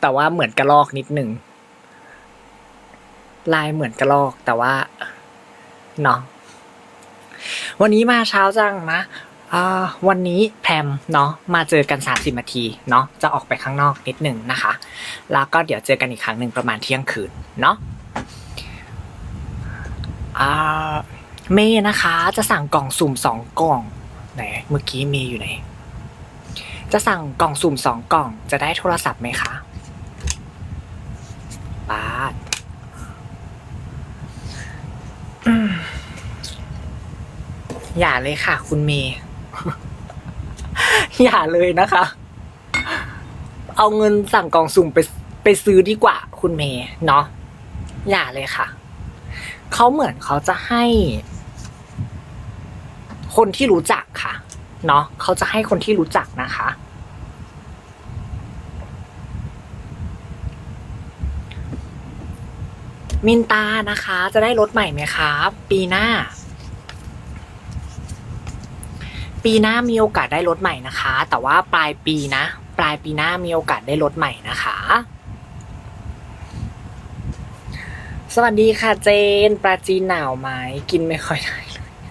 แต่ว่าเหมือนกระลอกนิดหนึ่งลายเหมือนกระลอกแต่ว่าเนาะวันนี้มาเช้าจังนะวันนี้แพรมเนาะมาเจอกัน 30นาทีเนาะจะออกไปข้างนอกนิดหนึ่งนะคะ แล้วก็เดี๋ยวเจอกันอีกครั้งหนึ่งประมาณเที่ยงคืนเนาะอ่าเมย์นะคะจะสั่งกล่องสุ่มสองกล่องไหนเมื่อกี้เมย์อยู่ไหน จะสั่งกล่องสุ่มสองกล่อง จะได้โทรศัพท์ไหมคะ ปาดอืมอย่าเลยค่ะ คุณเมย์อย่าเลยนะคะ เอาเงินสั่งกล่องสุ่มไปไปซื้อดีกว่า คุณเมย์เนาะอย่าเลยค่ะ เขาเหมือนเขาจะให้ คนที่รู้จักค่ะ เนาะเขาจะให้คนที่รู้จักนะคะ มินตานะคะ จะได้รถใหม่ไหมครับ ปีหน้า ปีหน้ามีโอกาสได้รถใหม่นะคะ แต่ว่าปลายปีนะ ปลายปีหน้ามีโอกาสได้รถใหม่นะคะ สวัสดีค่ะเจน ปลาจีนหนาวไหมกินไม่ค่อยได้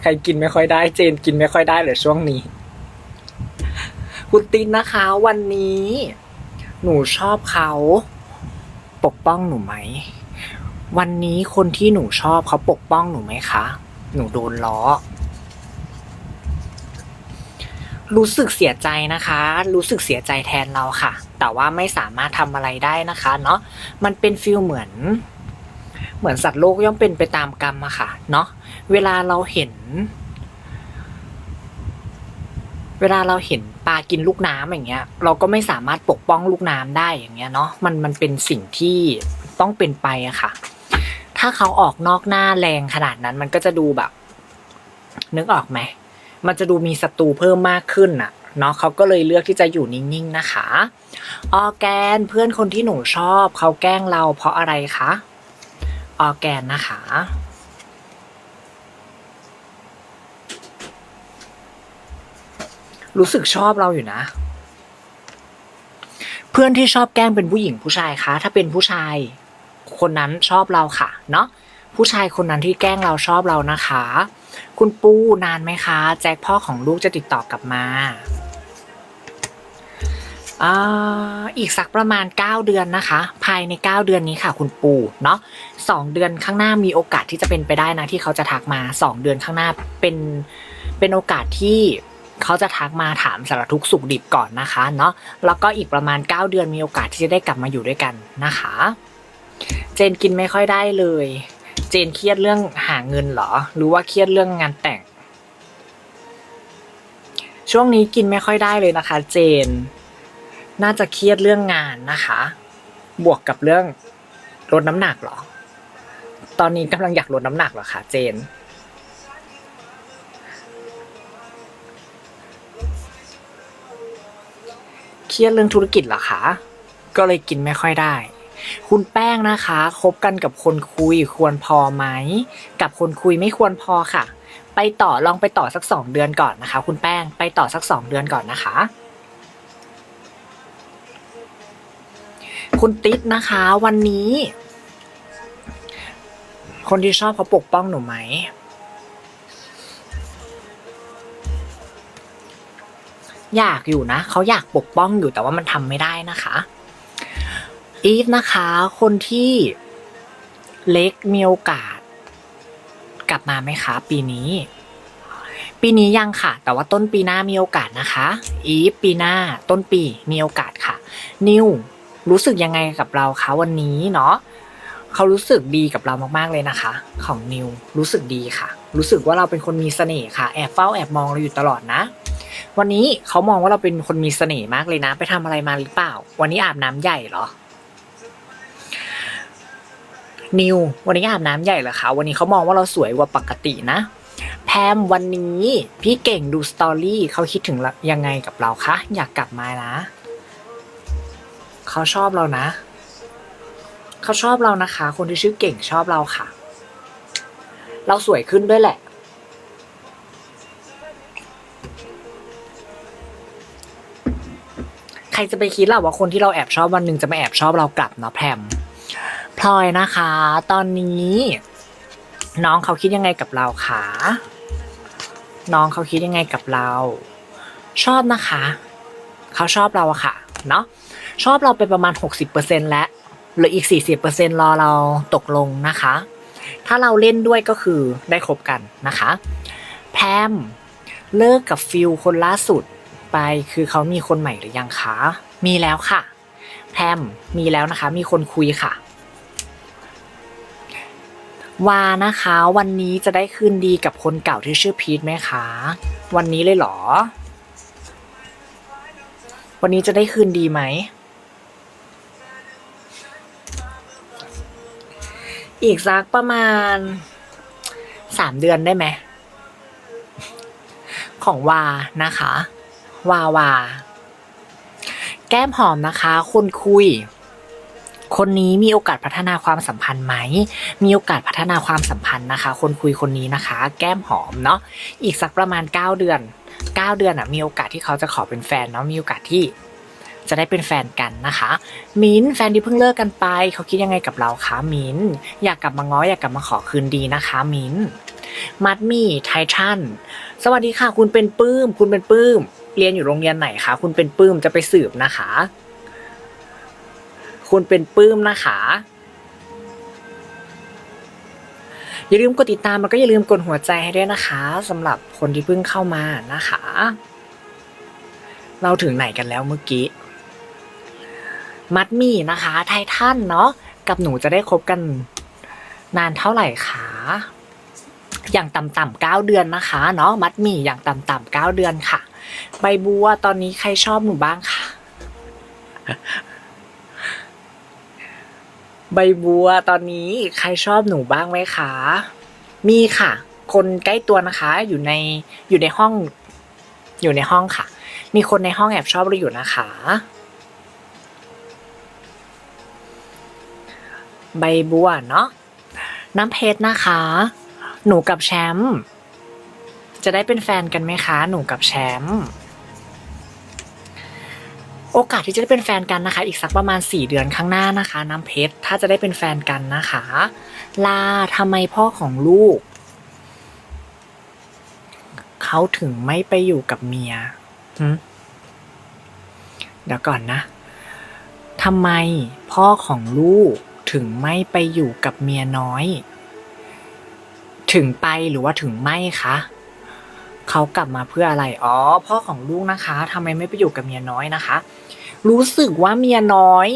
ใครกินไม่ค่อยได้ เจนกินไม่ค่อยได้เลยช่วงนี้คุณตินนะคะ วันนี้ หนูชอบเขา ปกป้องหนูไหม วันนี้คนที่หนูชอบเขาปกป้องหนูไหมคะ หนูโดนล้อ รู้สึกเสียใจนะคะ รู้สึกเสียใจแทนเราค่ะ แต่ว่าไม่สามารถทำอะไรได้นะคะ เนาะมันเป็นฟิลเหมือน เหมือนสัตว์โลกย่อมเป็นไปตามกรรมอะค่ะ เนาะเวลาเราเห็น เวลาเราเห็นปลากินลูกน้ำอย่างเงี้ย เราก็ไม่สามารถปกป้องลูกน้ำได้อย่างเงี้ยเนาะมันมันเป็นสิ่งที่ต้องเป็นไปอะค่ะ ถ้าเขาออกนอกหน้าแรงขนาดนั้น มันก็จะดูแบบ นึกออกไหม มันจะดูมีศัตรูเพิ่มมากขึ้นน่ะเนาะเขาก็เลยเลือกที่จะอยู่นิ่งๆนะคะ ออแกนเพื่อนคนที่หนูชอบเขาแกล้งเราเพราะอะไรคะ ออแกนนะคะรู้สึกชอบเราอยู่นะ เพื่อนที่ชอบแกล้งเป็นผู้หญิงผู้ชายคะ ถ้าเป็นผู้ชาย คนนั้นชอบเราค่ะ เนาะผู้ชายคนนั้นที่แกล้งเราชอบเรานะคะ คุณปูนานไหมคะ แจ็คพ่อของลูกจะติดต่อกลับมาอีกสักประมาณ 9 เดือนนะคะ ภายใน 9 เดือนนี้ค่ะ คุณปูเนาะสองเดือนข้างหน้ามีโอกาสที่จะเป็นไปได้นะที่เขาจะทักมาสองเดือนข้างหน้าเป็นเป็นโอกาสที่เขาจะทักมาถามสารทุกสุขดิบก่อนนะคะเนาะแล้วก็อีกประมาณ 9 เดือนมีโอกาสที่จะได้กลับมาอยู่ด้วยกันนะคะ เจนกินไม่ค่อยได้เลย เจนเครียดเรื่องหาเงินเหรอ หรือว่าเครียดเรื่องงานแต่ง ช่วงนี้กินไม่ค่อยได้เลยนะคะ เจน น่าจะเครียดเรื่องงานนะคะ บวกกับเรื่องลดน้ำหนักเหรอ ตอนนี้กำลังอยากลดน้ำหนักเหรอคะเจนเครียดเรื่องธุรกิจเหรอคะ ก็เลยกินไม่ค่อยได้ คุณแป้งนะคะคบกันกับคนคุยควรพอไหม กับคนคุยไม่ควรพอค่ะ ไปต่อลองไปต่อสักสองเดือนก่อนนะคะ คุณแป้งไปต่อสักสองเดือนก่อนนะคะ คุณติ๊ดนะคะวันนี้ คนที่ชอบเขาปกป้องหนูไหมอยากอยู่นะ เขาอยากปกป้องอยู่แต่ว่ามันทำไม่ได้นะคะ อีฟนะคะ คนที่เล็กมีโอกาส กลับมาไหมคะ ปีนี้ ปีนี้ยังค่ะ แต่ว่าต้นปีหน้ามีโอกาสนะคะ อีฟปีหน้าต้นปีมีโอกาสค่ะ นิวรู้สึกยังไงกับเราคะวันนี้เนาะเขารู้สึกดีกับเรามากๆเลยนะคะ ของนิวรู้สึกดีค่ะ รู้สึกว่าเราเป็นคนมีเสน่ห์ค่ะ แอบเฝ้าแอบมองเราอยู่ตลอดนะ วันนี้เขามองว่าเราเป็นคนมีเสน่ห์มากเลยนะ ไปทำอะไรมาหรือเปล่า วันนี้อาบน้ำใหญ่เหรอ นิววันนี้อาบน้ำใหญ่เหรอคะวันนี้เขามองว่าเราสวยกว่าปกตินะ แพมวันนี้พี่เก่งดูสตอรี่เขาคิดถึงยังไงกับเราคะอยากกลับมานะเขาชอบเรานะเขาชอบเรานะคะ คนที่ชื่อเก่งชอบเราค่ะ เราสวยขึ้นด้วยแหละ ใครรจะไปคิดล่ะว่าคนที่เราแอบชอบวันหนึ่งจะมาแอบชอบเรากลับเนาะแพม พลอยนะคะ ตอนนี้ น้องเขาคิดยังไงกับเราคะน้องเขาคิดยังไงกับเรา ชอบนะคะ เขาชอบเราอะค่ะ เนาะชอบเราไปประมาณ 60%แล้วเหลืออีก 40%รอเราตกลงนะคะ ถ้าเราเล่นด้วยก็คือได้ครบกันนะคะ แพมเลิกกับฟิลคนล่าสุดไปคือเขามีคนใหม่หรือยังคะ มีแล้วค่ะ แพมมีแล้วนะคะ มีคนคุยค่ะ วานะคะ วันนี้จะได้คืนดีกับคนเก่าที่ชื่อพีทไหมคะ วันนี้เลยเหรอ วันนี้จะได้คืนดีไหม อีกสักประมาณสามเดือนได้ไหม ของวานะคะ วาวา แก้มหอมนะคะ คนคุย คนนี้มีโอกาสพัฒนาความสัมพันธ์ไหม มีโอกาสพัฒนาความสัมพันธ์นะคะ คนคุยคนนี้นะคะ แก้มหอมเนาะ อีกสักประมาณ 9 เดือน 9 เดือนอะ มีโอกาสที่เขาจะขอเป็นแฟนเนาะ มีโอกาสที่จะได้เป็นแฟนกันนะคะ มินแฟนที่เพิ่งเลิกกันไป เขาคิดยังไงกับเราคะมินอยากกลับมาง้ออยากกลับมาขอคืนดีนะคะ มินมัดมี่ไททันสวัสดีค่ะ คุณเป็นปื้ม คุณเป็นปื้ม เรียนอยู่โรงเรียนไหนคะคุณเป็นปื้มจะไปสืบนะคะ คุณเป็นปื้มนะคะ อย่าลืมกดติดตามแล้วก็อย่าลืมกดหัวใจให้ด้วยนะคะสำหรับคนที่เพิ่งเข้ามานะคะ เราถึงไหนกันแล้วเมื่อกี้ มัดมี่นะคะ ไททันเนาะกับหนูจะได้คบกันนานเท่าไหร่คะอย่างต่ำๆเก้าเดือนนะคะเนาะมัดหมี่อย่างต่ำๆเก้าเดือนค่ะ ใบบัวตอนนี้ใครชอบหนูบ้างคะ ใบบัวตอนนี้ใครชอบหนูบ้างไหมคะ มีค่ะ คนใกล้ตัวนะคะอยู่ในอยู่ในห้อง อยู่ในห้องค่ะ มีคนในห้องแอบชอบเราอยู่นะคะ ใบบัวเนาะน้ำเพชรนะคะ หนูกับแชมป์จะได้เป็นแฟนกันไหมคะ หนูกับแชมป์ โอกาสที่จะได้เป็นแฟนกันนะคะ อีกสักประมาณสี่เดือนข้างหน้านะคะ น้ำเพชรถ้าจะได้เป็นแฟนกันนะคะ ลาทำไมพ่อของลูก เขาถึงไม่ไปอยู่กับเมียหึเดี๋ยวก่อนนะทำไมพ่อของลูกถึงไม่ไปอยู่กับเมียน้อย ถึงไปหรือว่าถึงไม่คะ เขากลับมาเพื่ออะไร อ๋อ พ่อของลูกนะคะทำไมไม่ไปอยู่กับเมียน้อยนะคะ รู้สึกว่าเมียน้อย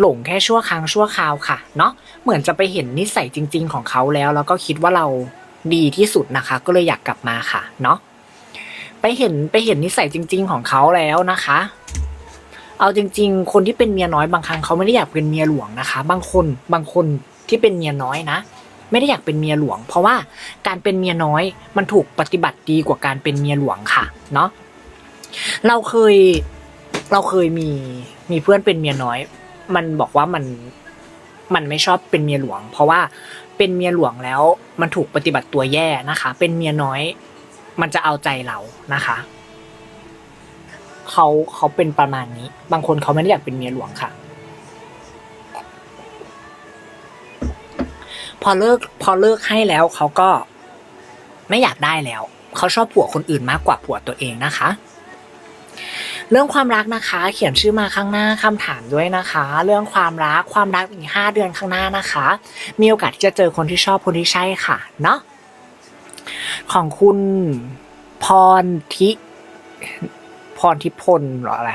หลงแค่ชั่วครั้งชั่วคราวค่ะ เนาะเหมือนจะไปเห็นนิสัยจริง ๆ ของเขาแล้ว แล้วก็คิดว่าเราดีที่สุดนะคะ ก็เลยอยากกลับมาค่ะ เนาะไปเห็นไปเห็นนิสัยจริง ๆ ของเขาแล้วนะคะ เอาจริง ๆ คนที่เป็นเมียน้อยบางครั้งเขาไม่ได้อยากเป็นเมียหลวงนะคะ บางคนบางคนที่เป็นเมียน้อยนะ ไม่ได้อยากเป็นเมียหลวง เพราะว่าการเป็นเมียน้อยมันถูกปฏิบัติดีกว่าการเป็นเมียหลวงค่ะ เนาะเราเคยเราเคยมีมีเพื่อนเป็นเมียน้อย มันบอกว่ามันมันไม่ชอบเป็นเมียหลวง เพราะว่าเป็นเมียหลวงแล้วมันถูกปฏิบัติตัวแย่นะคะ เป็นเมียน้อย มันจะเอาใจเรานะคะเขาเขาเป็นประมาณนี้ บางคนเขาไม่ได้อยากเป็นเมียหลวงค่ะ อเลิกพอเลิกให้แล้วเขาก็ไม่อยากได้แล้ว เขาชอบผัวคนอื่นมากกว่าผัวตัวเองนะคะ เรื่องความรักนะคะ เขียนชื่อมาข้างหน้าคำถามด้วยนะคะ เรื่องความรักความรักอีกห้าเดือนข้างหน้านะคะ มีโอกาสที่จะเจอคนที่ชอบคนที่ใช่ค่ะเนาะของคุณพรทิพรทิพลหรออะไร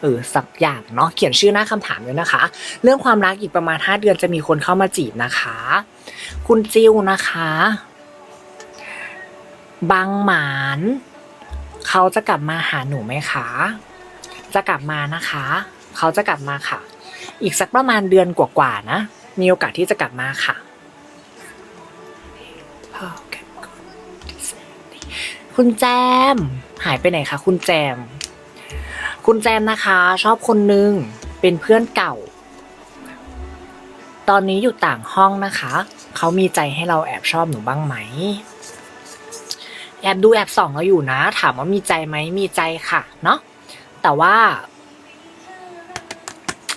เออสักอย่างเนาะเขียนชื่อหน้าคำถามด้วยนะคะ เรื่องความรักอีกประมาณห้าเดือนจะมีคนเข้ามาจีบนะคะ คุณจิวนะคะ บางหมาน เขาจะกลับมาหาหนูไหมคะ จะกลับมานะคะ เขาจะกลับมาค่ะ อีกสักประมาณเดือนกว่าๆนะ มีโอกาสที่จะกลับมาค่ะ คุณแจม หายไปไหนคะคุณแจม คุณแจมนะคะ ชอบคนนึง เป็นเพื่อนเก่า ตอนนี้อยู่ต่างห้องนะคะ เขามีใจให้เราแอบชอบหนูบ้างไหม แอบดูแอบส่องเราอยู่นะ ถามว่ามีใจไหม มีใจค่ะ เนาะ แต่ว่า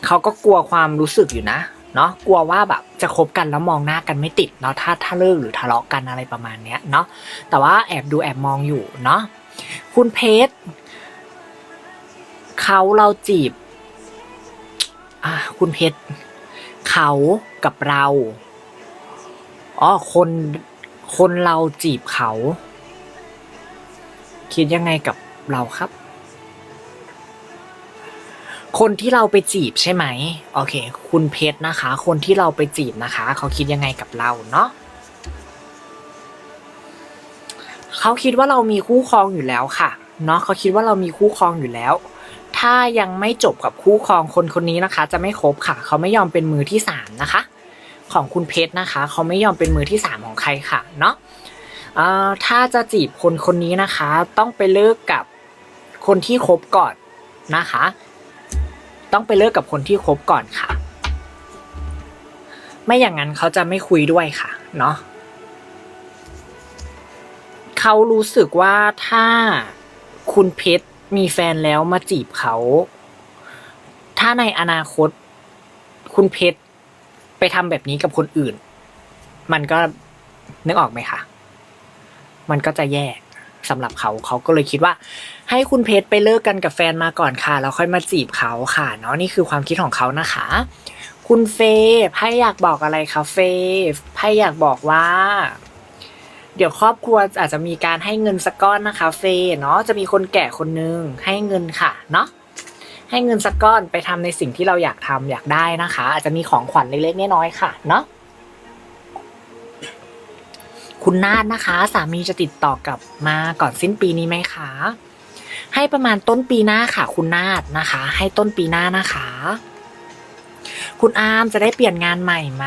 เขาก็กลัวความรู้สึกอยู่นะ เนาะ กลัวว่าแบบจะคบกันแล้วมองหน้ากันไม่ติดเนาะ ถ้าถ้าเลิกหรือทะเลาะกันอะไรประมาณเนี้ย เนาะ แต่ว่าแอบดูแอบมองอยู่เนาะ คุณเพชรเขาเราจีบ อ่า คุณเพชร เขากับเราอ๋อคนคนเราจีบเขา คิดยังไงกับเราครับ คนที่เราไปจีบใช่ไหมโอเค คุณเพชรนะคะ คนที่เราไปจีบนะคะ เขาคิดยังไงกับเราเนาะเขาคิดว่าเรามีคู่ครองอยู่แล้วค่ะเนาะเขาคิดว่าเรามีคู่ครองอยู่แล้ว ถ้ายังไม่จบกับคู่ครองคนคนนี้นะคะ จะไม่คบค่ะ เขาไม่ยอมเป็นมือที่สามนะคะ ของคุณเพชรนะคะ เขาไม่ยอมเป็นมือที่สามของใครค่ะเนาะถ้าจะจีบคนคนนี้นะคะ ต้องไปเลิกกับคนที่คบก่อนนะคะ ต้องไปเลิกกับคนที่คบก่อนค่ะ ไม่อย่างนั้นเขาจะไม่คุยด้วยค่ะเนาะเขารู้สึกว่าถ้าคุณเพชร มีแฟนแล้วมาจีบเขา ถ้าในอนาคตคุณเพชรไปทำแบบนี้กับคนอื่น มันก็นึกออกไหมคะ มันก็จะแย่สำหรับเขาเขาก็เลยคิดว่า ให้คุณเพชรไปเลิกกันกับแฟนมาก่อนค่ะแล้วค่อยมาจีบเขาค่ะ เนาะนี่คือความคิดของเขานะคะ คุณเฟย์ไพ่อยากบอกอะไรคะเฟย์ไพ่อยากบอกว่า เดี๋ยวครอบครัวอาจจะมีการให้เงินสักก้อนนะคะเฟย์เนาะจะมีคนแก่คนนึงให้เงินค่ะเนาะให้เงินสักก้อนไปทำในสิ่งที่เราอยากทำอยากได้นะคะ อาจจะมีของขวัญเล็กๆน้อยๆค่ะเนาะคุณนาดนะคะ สามีจะติดต่อกลับมาก่อนสิ้นปีนี้ไหมคะ ให้ประมาณต้นปีหน้าค่ะ คุณนาดนะคะ ให้ต้นปีหน้านะคะ คุณอาร์มจะได้เปลี่ยนงานใหม่ไหม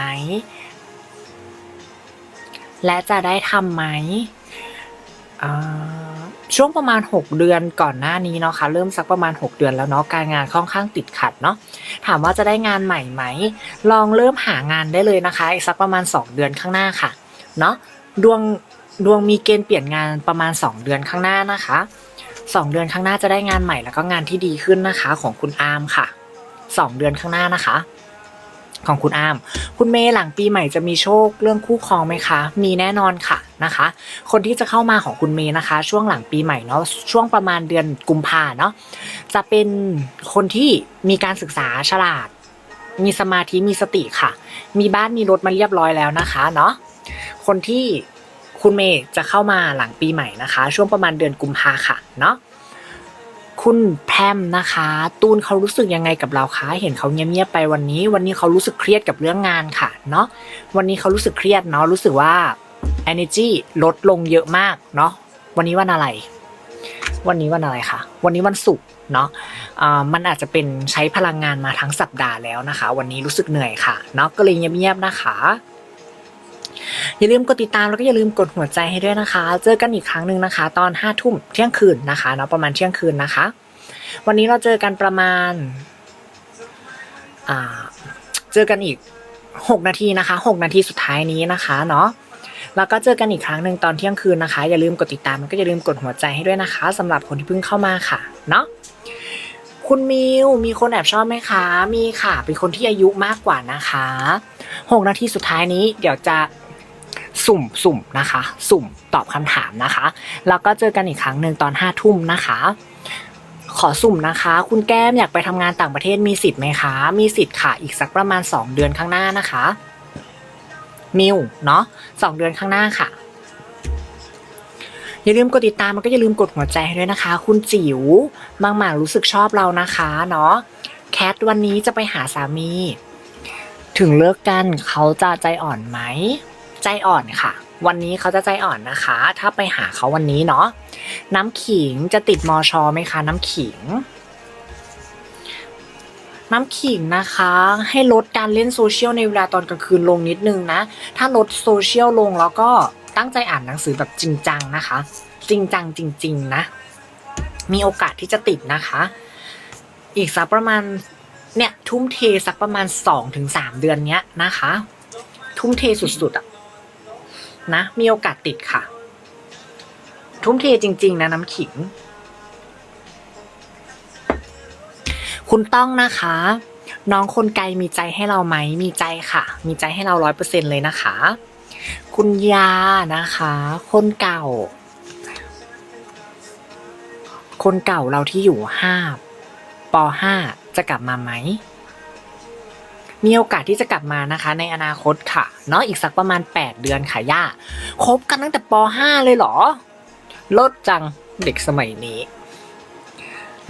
และจะได้ทำไหมช่วงประมาณ 6 เดือนก่อนหน้านี้เนาะค่ะเริ่มสักประมาณ 6 เดือนแล้วเนาะการงานค่อนข้างติดขัดเนาะถามว่าจะได้งานใหม่ไหม ลองเริ่มหางานได้เลยนะคะอีกสักประมาณ 2 เดือนข้างหน้าค่ะเนาะดวงดวงมีเกณฑ์เปลี่ยนงานประมาณ 2 เดือนข้างหน้านะคะ 2 เดือนข้างหน้าจะได้งานใหม่แล้วก็งานที่ดีขึ้นนะคะของคุณอาร์มค่ะ 2 เดือนข้างหน้านะคะ ของคุณอาร์มคุณเมย์หลังปีใหม่จะมีโชคเรื่องคู่ครองไหมคะ มีแน่นอนค่ะนะคะ คนที่จะเข้ามาของคุณเมย์นะคะ ช่วงหลังปีใหม่เนาะช่วงประมาณเดือนกุมภาเนาะจะเป็นคนที่มีการศึกษาฉลาด มีสมาธิมีสติค่ะ มีบ้านมีรถมาเรียบร้อยแล้วนะคะเนาะคนที่คุณเมย์จะเข้ามาหลังปีใหม่นะคะ ช่วงประมาณเดือนกุมภาค่ะเนาะ คุณแพมนะคะ ตูนเขารู้สึกยังไงกับเราคะเห็นเขาเงียบๆไปวันนี้ วันนี้เขารู้สึกเครียดกับเรื่องงานค่ะเนาะวันนี้เขารู้สึกเครียดเนาะรู้สึกว่า energy ลดลงเยอะมากเนาะวันนี้วันอะไร วันนี้วันอะไรคะวันนี้วันศุกร์เนาะอ่ามันอาจจะเป็นใช้พลังงานมาทั้งสัปดาห์แล้วนะคะ วันนี้รู้สึกเหนื่อยค่ะเนาะก็เลยเงียบๆนะคะ อย่าลืมกดติดตามแล้วก็อย่าลืมกดหัวใจให้ด้วยนะคะ เจอกันอีกครั้งหนึ่งนะคะ ตอนห้าทุ่มเที่ยงคืนนะคะเนาะประมาณเที่ยงคืนนะคะ วันนี้เราเจอกันประมาณอ่าเจอกันอีกหกนาทีนะคะหกนาทีสุดท้ายนี้นะคะเนาะแล้วก็เจอกันอีกครั้งหนึ่งตอนเที่ยงคืนนะคะ อย่าลืมกดติดตามแล้วก็อย่าลืมกดหัวใจให้ด้วยนะคะสำหรับคนที่เพิ่งเข้ามาค่ะเนาะคุณมิวมีคนแอบชอบไหมคะ มีค่ะ เป็นคนที่อายุมากกว่านะคะหกนาทีสุดท้ายนี้เดี๋ยวจะ สุ่มสุ่มนะคะ สุ่มตอบคำถามนะคะ แล้วก็เจอกันอีกครั้งหนึ่งตอนห้าทุ่มนะคะ ขอสุ่มนะคะ คุณแก้มอยากไปทำงานต่างประเทศมีสิทธิ์ไหมคะ มีสิทธิ์ค่ะ อีกสักประมาณ 2 เดือนข้างหน้านะคะ มิวเนาะสองเดือนข้างหน้าค่ะอย่าลืมกดติดตามแล้วก็อย่าลืมกดหัวใจให้ด้วยนะคะ คุณจิ๋วบางหมากรู้สึกชอบเรานะคะเนาะแคทวันนี้จะไปหาสามี ถึงเลิกกันเขาจะใจอ่อนไหม ใจอ่อนค่ะ วันนี้เขาจะใจอ่อนนะคะ ถ้าไปหาเขาวันนี้เนาะน้ำขิงจะติดมอชอไหมคะ น้ำขิง น้ำขิงนะคะ ให้ลดการเล่นโซเชียลในเวลาตอนกลางคืนลงนิดนึงนะ ถ้าลดโซเชียลลงแล้วก็ตั้งใจอ่านหนังสือแบบจริงจังนะคะ จริงจังจริง ๆ นะ มีโอกาสที่จะติดนะคะ อีกสักประมาณเนี่ยทุ่มเทสักประมาณสองถึงสามเดือนเนี้ยนะคะ ทุ่มเทสุดๆอะ นะ มีโอกาสติดค่ะ ทุ่มเทจริง ๆ นะน้ำขิง คุณต้องนะคะ น้องคนไกลมีใจให้เราไหม มีใจค่ะ มีใจให้เราร้อยเปอร์เซ็นเลยนะคะ คุณยานะคะ คนเก่า คนเก่าเราที่อยู่ห้าปห้าจะกลับมาไหม มีโอกาสที่จะกลับมานะคะ ในอนาคตค่ะเนาะอีกสักประมาณ 8 เดือนค่ะย่าคบกันตั้งแต่ป .5 เลยเหรอลดจังเด็กสมัยนี้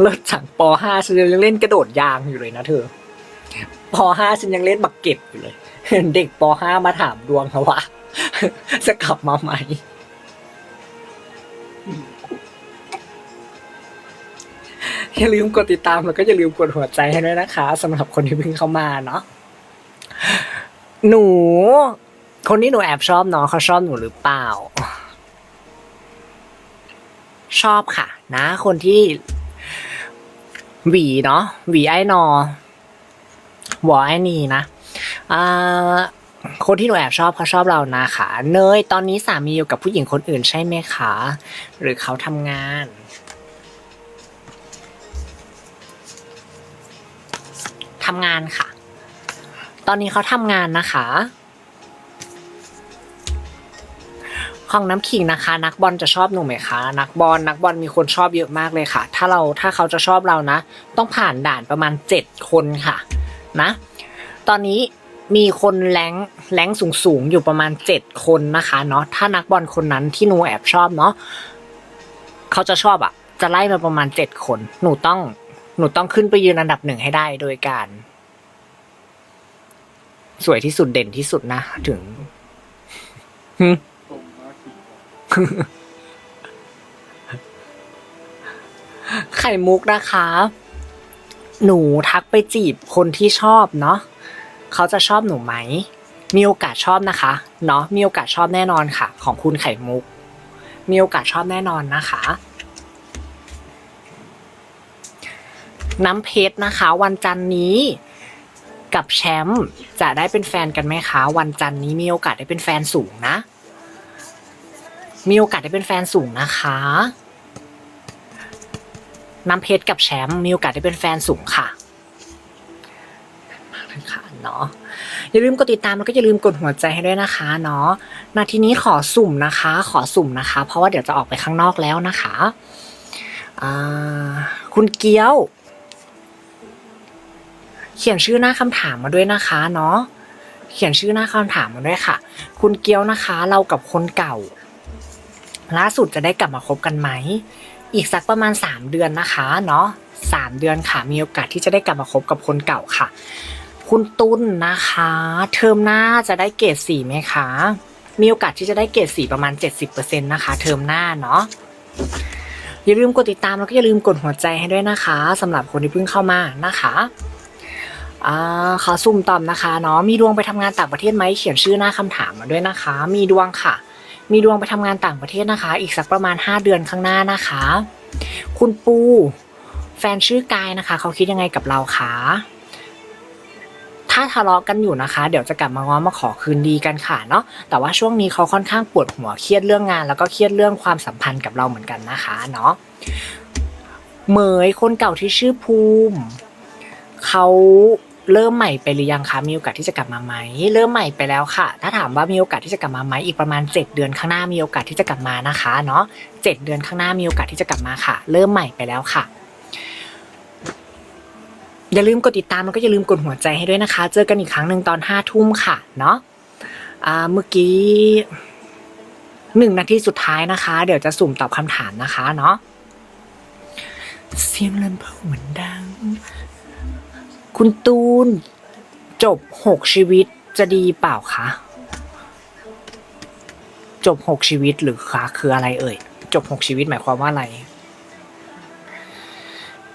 ลิศจังป .5 ฉันยังเล่นกระโดดยางอยู่เลยนะเธอป .5 ฉันยังเล่นบักเก็ตอยู่เลย เด็กป .5 มาถามดวงเขาว่าจะกลับมาไหมอย่าลืมกดติดตามแล้วก็อย่าลืมกดหัวใจให้ด้วยนะคะสำหรับคนที่เพิ่งเข้ามาเนาะ หนู คนที่หนูแอบชอบเนาะเขาชอบหนูหรือเปล่า ชอบค่ะ นะ คนที่ หวีเนาะหวีไอ้นอหวอไอ้นีนะอ่าคนที่หนูแอบชอบเขาชอบเรานะคะเนยตอนนี้สามีอยู่กับผู้หญิงคนอื่นใช่ไหมคะ หรือเขาทำงาน ทำงานค่ะ ตอนนี้เขาทำงานนะคะ ของน้ำขิงนะคะ นักบอลจะชอบหนูไหมคะ นักบอลนักบอลมีคนชอบเยอะมากเลยค่ะ ถ้าเราถ้าเขาจะชอบเรานะ ต้องผ่านด่านประมาณเจ็ดคนค่ะนะ ตอนนี้มีคนแรงแรงสูงสูงอยู่ประมาณเจ็ดคนนะคะเนาะถ้านักบอลคนนั้นที่หนูแอบชอบเนาะเขาจะชอบอะ่ะ จะไล่มาประมาณเจ็ดคน หนูต้องหนูต้องขึ้นไปยืนอันดับหนึ่งให้ได้โดยการ สวยที่สุดเด่นที่สุดนะ ถึงไข่มุกนะคะ หนูทักไปจีบคนที่ชอบเนาะเขาจะชอบหนูไหม มีโอกาสชอบนะคะ เนาะมีโอกาสชอบแน่นอนค่ะ ของคุณไข่มุก มีโอกาสชอบแน่นอนนะคะ น้ำเพชรนะคะ วันจันนี้ กับแชมป์จะได้เป็นแฟนกันไหมคะ วันจันทร์นี้มีโอกาสได้เป็นแฟนสูงนะ มีโอกาสได้เป็นแฟนสูงนะคะน้ำเพชรกับแชมป์มีโอกาสได้เป็นแฟนสูงค่ะค่ะเนาะอย่าลืมกดติดตามแล้วก็อย่าลืมกดหัวใจให้ด้วยนะคะเนาะนาทีนี้ขอสุ่มนะคะ ขอสุ่มนะคะ เพราะว่าเดี๋ยวจะออกไปข้างนอกแล้วนะคะคุณเกี้ยว เขียนชื่อหน้าคำถามมาด้วยนะคะเนาะเขียนชื่อหน้าคำถามมาด้วยค่ะ คุณเกียวนะคะ เรากับคนเก่า ล่าสุดจะได้กลับมาคบกันไหม อีกสักประมาณ 3 เดือนนะคะเนาะสามเดือนค่ะ มีโอกาสที่จะได้กลับมาคบกับคนเก่าค่ะ คุณตุ้นนะคะ เทอมหน้าจะได้เกรดสี่ไหมคะ มีโอกาสที่จะได้เกรดสี่ประมาณ 70%นะคะ เทอมหน้าเนาะอย่าลืมกดติดตามแล้วก็อย่าลืมกดหัวใจให้ด้วยนะคะสำหรับคนที่เพิ่งเข้ามานะคะ อ่าขอซุ่มตอบนะคะเนาะมีดวงไปทำงานต่างประเทศไหมเขียนชื่อหน้าคำถามมาด้วยนะคะ มีดวงค่ะ มีดวงไปทำงานต่างประเทศนะคะ อีกสักประมาณ 5 เดือนข้างหน้านะคะ คุณปู แฟนชื่อกายนะคะ เขาคิดยังไงกับเราคะถ้าทะเลาะกันอยู่นะคะ เดี๋ยวจะกลับมาง้อมาขอคืนดีกันค่ะเนาะแต่ว่าช่วงนี้เขาค่อนข้างปวดหัวเครียดเรื่องงาน แล้วก็เครียดเรื่องความสัมพันธ์กับเราเหมือนกันนะคะเนาะเหมยคนเก่าที่ชื่อภูมิเขา เริ่มใหม่ไปหรือยังคะมีโอกาสที่จะกลับมาไหมเริ่มใหม่ไปแล้วค่ะ ถ้าถามว่ามีโอกาสที่จะกลับมาไหมอีกประมาณ 7 เดือนข้างหน้ามีโอกาสที่จะกลับมานะคะเนาะเจ็ดเดือนข้างหน้ามีโอกาสที่จะกลับมาค่ะ เริ่มใหม่ไปแล้วค่ะอย่าลืมกดติดตามแล้วก็อย่าลืมกดหัวใจให้ด้วยนะคะ เจอกันอีกครั้งหนึ่งตอนห้าทุ่มค่ะเนาะเมื่อกี้หนึ่งนาทีสุดท้ายนะคะ เดี๋ยวจะสุ่มตอบคำถามนะคะเนาะเสียงลำโพงเหมือนดัง คุณตูน จบหกชีวิตจะดีเปล่าคะ จบหกชีวิตหรือคะคืออะไรเอ่ย จบหกชีวิตหมายความว่าอะไร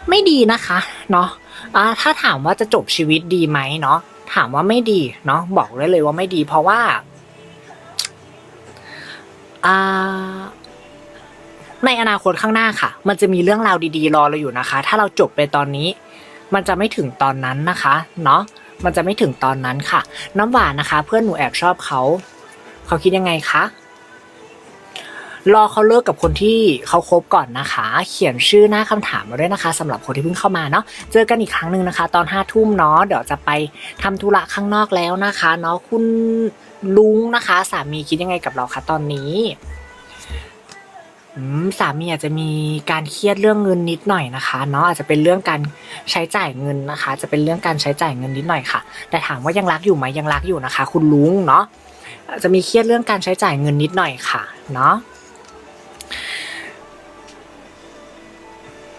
ไม่ดีนะคะ เนาะถ้าถามว่าจะจบชีวิตดีไหมเนาะถามว่าไม่ดีเนาะบอกได้เลยว่าไม่ดี เพราะว่าในอนาคตข้างหน้าค่ะ มันจะมีเรื่องราวดีๆ รอเราอยู่นะคะ ถ้าเราจบไปตอนนี้ มันจะไม่ถึงตอนนั้นนะคะเนาะมันจะไม่ถึงตอนนั้นค่ะ น้ำหวานนะคะ เพื่อนหนูแอบชอบเขา เขาคิดยังไงคะรอเขาเลิกกับคนที่เขาคบก่อนนะคะ เขียนชื่อหน้าคำถามมาด้วยนะคะสำหรับคนที่เพิ่งเข้ามาเนาะเจอกันอีกครั้งหนึ่งนะคะ ตอนห้าทุ่มเนาะเดี๋ยวจะไปทำธุระข้างนอกแล้วนะคะเนาะคุณลุงนะคะ สามีคิดยังไงกับเราคะตอนนี้ สามีอาจจะมีการเครียดเรื่องเงินนิดหน่อยนะคะเนาะอาจจะเป็นเรื่องการใช้จ่ายเงินนะคะ จะเป็นเรื่องการใช้จ่ายเงินนิดหน่อยค่ะ แต่ถามว่ายังรักอยู่ไหมยังรักอยู่นะคะ คุณลุงเนาะอาจจะมีเครียดเรื่องการใช้จ่ายเงินนิดหน่อยค่ะเนาะ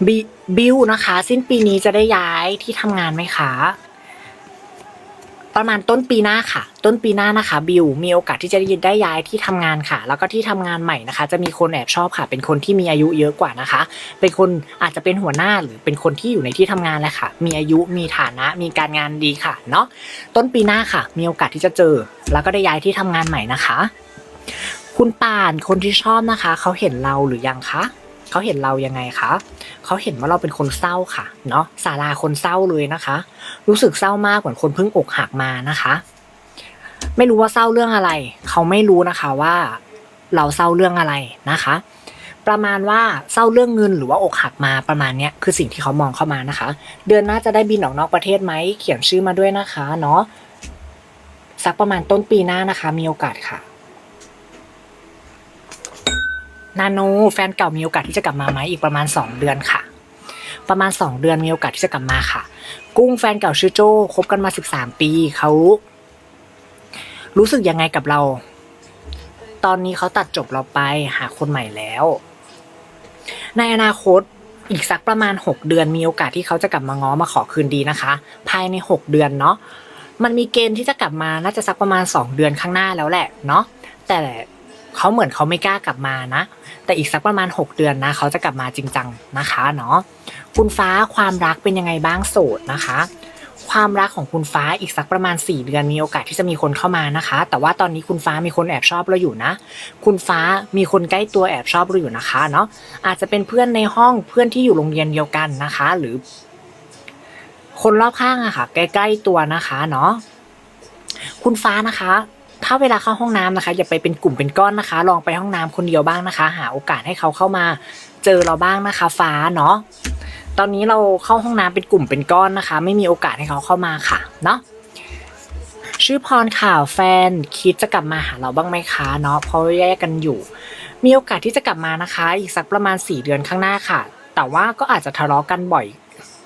บิบิวนะคะ สิ้นปีนี้จะได้ย้ายที่ทำงานไหมคะ ประมาณต้นปีหน้าค่ะ ต้นปีหน้านะคะ บิวมีโอกาสที่จะได้ย้ายที่ทำงานค่ะ แล้วก็ที่ทำงานใหม่นะคะ จะมีคนแอบชอบค่ะ เป็นคนที่มีอายุเยอะกว่านะคะ เป็นคนอาจจะเป็นหัวหน้าหรือเป็นคนที่อยู่ในที่ทำงานแหละค่ะ มีอายุมีฐานะ มีการงานดีค่ะเนาะต้นปีหน้าค่ะ มีโอกาสที่จะเจอ แล้วก็ได้ย้ายที่ทำงานใหม่นะคะ คุณป่านคนที่ชอบนะคะ เขาเห็นเราหรือยังคะ เขาเห็นเรายังไงคะเขาเห็นว่าเราเป็นคนเศร้าค่ะ เนาะสาราคนเศร้าเลยนะคะ รู้สึกเศร้ามากเหมือนคนเพิ่งอกหักมานะคะ ไม่รู้ว่าเศร้าเรื่องอะไร เขาไม่รู้นะคะว่า เราเศร้าเรื่องอะไรนะคะ ประมาณว่าเศร้าเรื่องเงินหรือว่าอกหักมาประมาณเนี้ยคือสิ่งที่เขามองเข้ามานะคะ เดือนหน้าจะได้บินออกนอกประเทศไหมเขียนชื่อมาด้วยนะคะ เนาะสักประมาณต้นปีหน้านะคะ มีโอกาสค่ะ นาโนแฟนเก่ามีโอกาสที่จะกลับมาไหมอีกประมาณสองเดือนค่ะ ประมาณสองเดือนมีโอกาสที่จะกลับมาค่ะ กุ้งแฟนเก่าชื่อโจ้คบกันมาสิบสามปีเขารู้สึกยังไงกับเรา ตอนนี้เขาตัดจบเราไปหาคนใหม่แล้ว ในอนาคตอีกสักประมาณหกเดือนมีโอกาสที่เขาจะกลับมาง้อมาขอคืนดีนะคะ ภายในหกเดือนเนาะมันมีเกณฑ์ที่จะกลับมาน่าจะสักประมาณสองเดือนข้างหน้าแล้วแหละเนาะแต่เขาเหมือนเขาไม่กล้ากลับมานะ แต่อีกสักประมาณ 6 เดือนนะเขาจะกลับมาจริงจังนะคะเนาะคุณฟ้าความรักเป็นยังไงบ้างโสดนะคะ ความรักของคุณฟ้าอีกสักประมาณ 4 เดือนมีโอกาสที่จะมีคนเข้ามานะคะ แต่ว่าตอนนี้คุณฟ้ามีคนแอบชอบเราอยู่นะ คุณฟ้ามีคนใกล้ตัวแอบชอบเราอยู่นะคะเนาะอาจจะเป็นเพื่อนในห้องเพื่อนที่อยู่โรงเรียนเดียวกันนะคะ หรือ คนรอบข้างอะค่ะ ใกล้ ๆตัวนะคะเนาะคุณฟ้านะคะ ถ้าเวลาเข้าห้องน้ำนะคะ อย่าไปเป็นกลุ่มเป็นก้อนนะคะ ลองไปห้องน้ำคนเดียวบ้างนะคะ หาโอกาสให้เขาเข้ามาเจอเราบ้างนะคะ ฟ้าเนาะตอนนี้เราเข้าห้องน้ำเป็นกลุ่มเป็นก้อนนะคะ ไม่มีโอกาสให้เขาเข้ามาค่ะเนาะชื่อพรข่าวแฟนคิดจะกลับมาหาเราบ้างไหมคะเนาะเพราะแยกกันอยู่ มีโอกาสที่จะกลับมานะคะ อีกสักประมาณ 4 เดือนข้างหน้าค่ะ แต่ว่าก็อาจจะทะเลาะกันบ่อย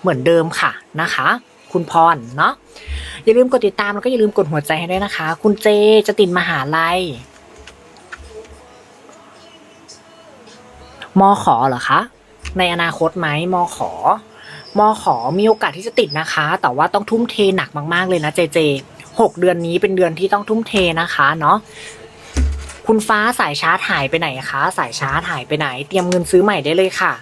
เหมือนเดิมค่ะนะคะ คุณพรเนาะอย่าลืมกดติดตามแล้วก็อย่าลืมกดหัวใจให้ด้วยนะคะ คุณเจจะติดมหาลัยมอขอเหรอคะ ในอนาคตไหมมอขอมอขอมีโอกาสที่จะติดนะคะ แต่ว่าต้องทุ่มเทหนักมาก ๆ เลยนะเจเจหกเดือนนี้เป็นเดือนที่ต้องทุ่มเทนะคะเนาะคุณฟ้าสายชาร์จหายไปไหนคะ สายชาร์จหายไปไหน เตรียมเงินซื้อใหม่ได้เลยค่ะ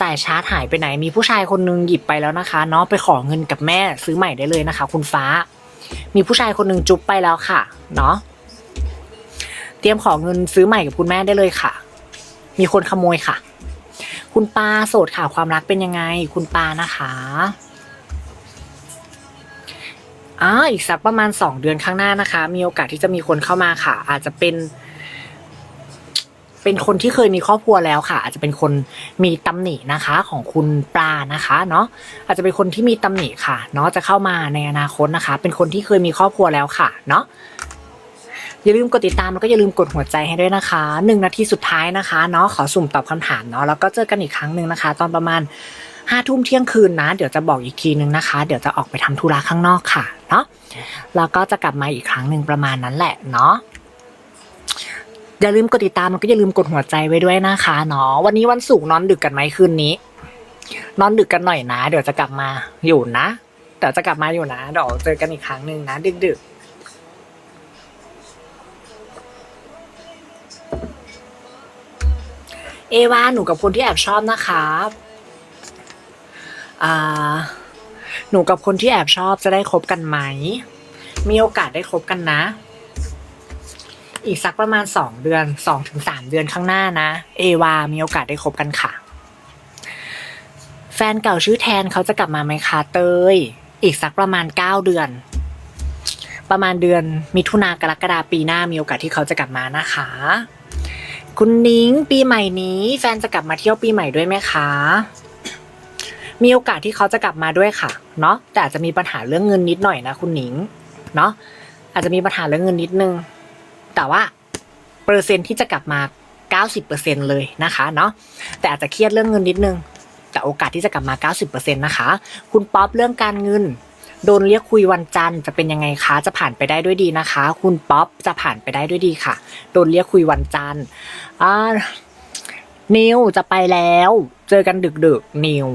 สายชาร์จหายไปไหนมีผู้ชายคนนึงหยิบไปแล้วนะคะเนาะไปขอเงินกับแม่ซื้อใหม่ได้เลยนะคะ คุณฟ้า มีผู้ชายคนนึงจุ๊บไปแล้วค่ะ เนาะเตรียมขอเงินซื้อใหม่กับคุณแม่ได้เลยค่ะ มีคนขโมยค่ะ คุณปาโสดค่ะความรักเป็นยังไง คุณปานะคะอ่าอีกสักประมาณสองเดือนข้างหน้านะคะ มีโอกาสที่จะมีคนเข้ามาค่ะ อาจจะเป็น เป็นคนที่เคยมีครอบครัวแล้วค่ะ อาจจะเป็นคนมีตำหนินะคะของคุณปลานะคะเนาะอาจจะเป็นคนที่มีตำหนิค่ะ เนาะจะเข้ามาในอนาคตนะคะ เป็นคนที่เคยมีครอบครัวแล้วค่ะ เนาะอย่าลืมกดติดตามแล้วก็อย่าลืมกดหัวใจให้ด้วยนะคะหนึ่งนาทีสุดท้ายนะคะเนาะขอสุ่มตอบคำถามเนาะแล้วก็เจอกันอีกครั้งหนึ่งนะคะ ตอนประมาณห้าทุ่มเที่ยงคืนนะ เดี๋ยวจะบอกอีกทีนึงนะคะ เดี๋ยวจะออกไปทำธุระข้างนอกค่ะเนาะแล้วก็จะกลับมาอีกครั้งหนึ่งประมาณนั้นแหละเนาะ อย่าลืมกดติดตามแล้วก็อย่าลืมกดหัวใจไว้ด้วยนะคะเนาะวันนี้วันศุกร์นอนดึกกันไหมคืนนี้ นอนดึกกันหน่อยนะ เดี๋ยวจะกลับมาอยู่นะเดี๋ยวจะกลับมาอยู่นะเดี๋ยวเจอกันอีกครั้งหนึ่งนะ ดึกดึกๆเอวาหนูกับคนที่แอบชอบนะครับอ่าหนูกับคนที่แอบชอบจะได้คบกันไหม มีโอกาสได้คบกันนะ อีกสักประมาณสองเดือนสองถึงสามเดือนข้างหน้านะ เอวา มีโอกาสได้คบกันค่ะ แฟนเก่าชื่อแทนเขาจะกลับมาไหมคะเตย อีกสักประมาณเก้าเดือน ประมาณเดือนมิถุนากรกฎาปีหน้ามีโอกาสที่เขาจะกลับมานะคะ คุณนิ้งปีใหม่นี้ แฟนจะกลับมาเที่ยวปีใหม่ด้วยไหมคะ มีโอกาสที่เขาจะกลับมาด้วยค่ะ เนาะแต่อาจจะมีปัญหาเรื่องเงินนิดหน่อยนะ คุณนิ้ง เนาะอาจจะมีปัญหาเรื่องเงินนิดนึง แต่ว่าเปอร์เซ็นที่จะกลับมา 90%เลยนะคะเนาะแต่อาจจะเครียดเรื่องเงินนิดนึง แต่โอกาสที่จะกลับมา 90%นะคะ คุณป๊อปเรื่องการเงินโดนเรียกคุยวันจันทร์จะเป็นยังไงคะ จะผ่านไปได้ด้วยดีนะคะ คุณป๊อปจะผ่านไปได้ด้วยดีค่ะ โดนเรียกคุยวันจันทร์อ่านิวจะไปแล้ว เจอกันดึกๆนิว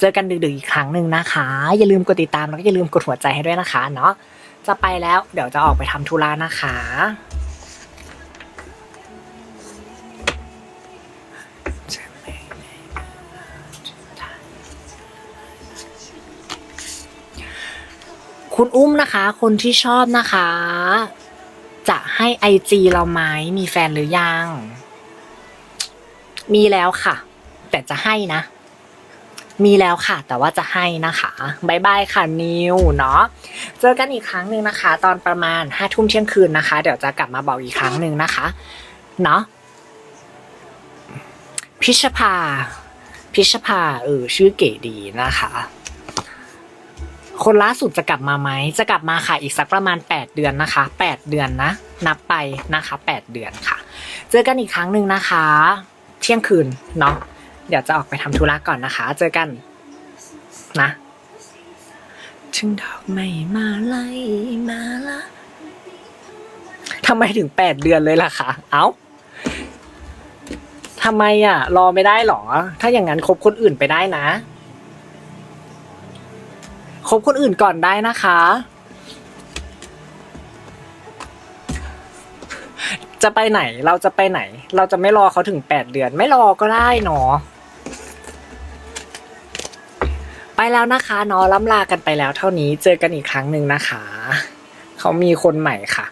เจอกันดึกๆอีกครั้งหนึ่งนะคะ อย่าลืมกดติดตามแล้วก็อย่าลืมกดหัวใจให้ด้วยนะคะเนาะจะไปแล้วเดี๋ยวจะออกไปทำธุระนะคะ คุณอุ้มนะคะ คนที่ชอบนะคะ จะให้ไอจีเราไหมมีแฟนหรือยัง มีแล้วค่ะ แต่จะให้นะ มีแล้วค่ะ แต่ว่าจะให้นะคะบายบายค่ะนิวเนาะเจอกันอีกครั้งหนึ่งนะคะ ตอนประมาณห้าทุ่มเที่ยงคืนนะคะ เดี๋ยวจะกลับมาบอกอีกครั้งหนึ่งนะคะ เนาะพิชภาพิชภาเออชื่อเก๋ดีนะคะ คนล่าสุดจะกลับมาไหม จะกลับมาค่ะอีกสักประมาณ 8 เดือนนะคะ 8 เดือนนะ นับไปนะคะ 8 เดือนค่ะ เจอกันอีกครั้งหนึ่งนะคะ เที่ยงคืนเนาะเดี๋ยวจะออกไปทำธุระก่อนนะคะ เจอกันนะถึงดอกไม้มาไล่มาละทำไมถึง 8 เดือนเลยล่ะคะเอ้าทำไมอะ รอไม่ได้หรอ ถ้าอย่างนั้นคบคนอื่นไปได้นะ คบคนอื่นก่อนได้นะคะ จะไปไหนเราจะไปไหน เราจะไม่รอเขาถึงแปดเดือน ไม่รอก็ได้เนาะไปแล้วนะคะเนาะล้ำลากันไปแล้วเท่านี้เจอกันอีกครั้งหนึ่งนะคะ เขามีคนใหม่ค่ะ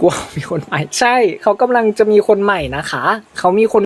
กลัวมีคนใหม่ใช่ เขากำลังจะมีคนใหม่นะคะ เขามีคน